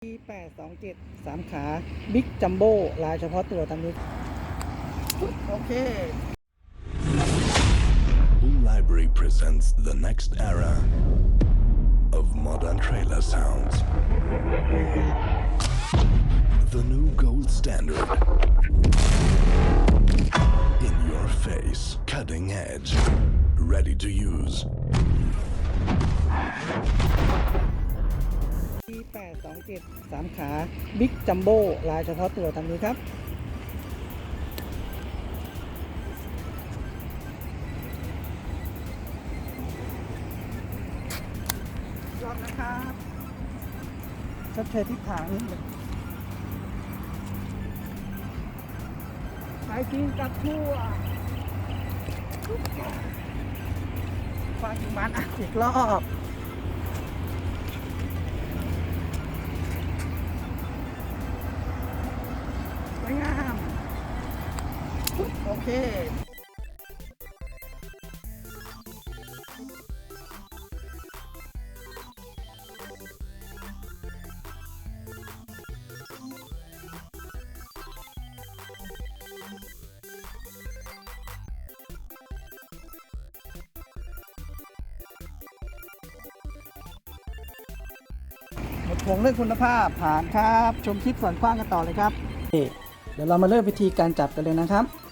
827สามขา บิ๊กจัมโบ้ลายเฉพาะตัวตามนี้โอเค Blue Library presents the next era of modern trailer sounds. The new gold standard. In your face, cutting edge, ready to use. 827สามขาบิ๊กจัมโบ้ลายเฉพาะตัวตามนี้ครับยอดนะครับชัดเจนทิศทางนิดหนึ่งไปกินกับทั่วฟากิมันอะอีกรอบ โอเคห่วงเรื่องคุณภาพผ่านครับ ชมคลิปส่วนกว้างกันต่อเลยครับ เดี๋ยวเรามาเริ่มวิธีการจับกันเลยนะครับ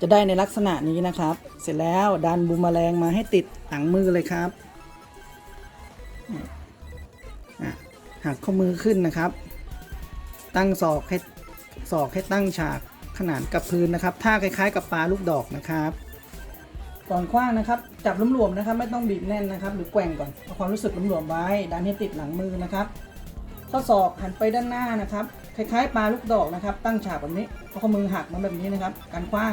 จะได้ในลักษณะนี้นะครับ เสร็จแล้วดันบูมแมลงมาให้ติดหลังมือเลยครับหักข้อมือขึ้นนะครับ ตั้งศอกให้ศอกให้ตั้งฉากขนานกับพื้นนะครับท่าคล้าย ๆ กับปลาลูกดอกนะครับก่อนคว้างนะครับ จับหลวมๆนะครับ ไม่ต้องบีบแน่นนะครับ หรือแกว่งก่อนเอาความรู้สึกหลวมๆไว้ดันให้ติดหลังมือนะครับ ข้อศอกหันไปด้านหน้านะครับ คล้ายๆปลาลูกดอกนะครับ ตั้งฉากแบบนี้เอาข้อมือหักมาแบบนี้นะครับ การคว้าง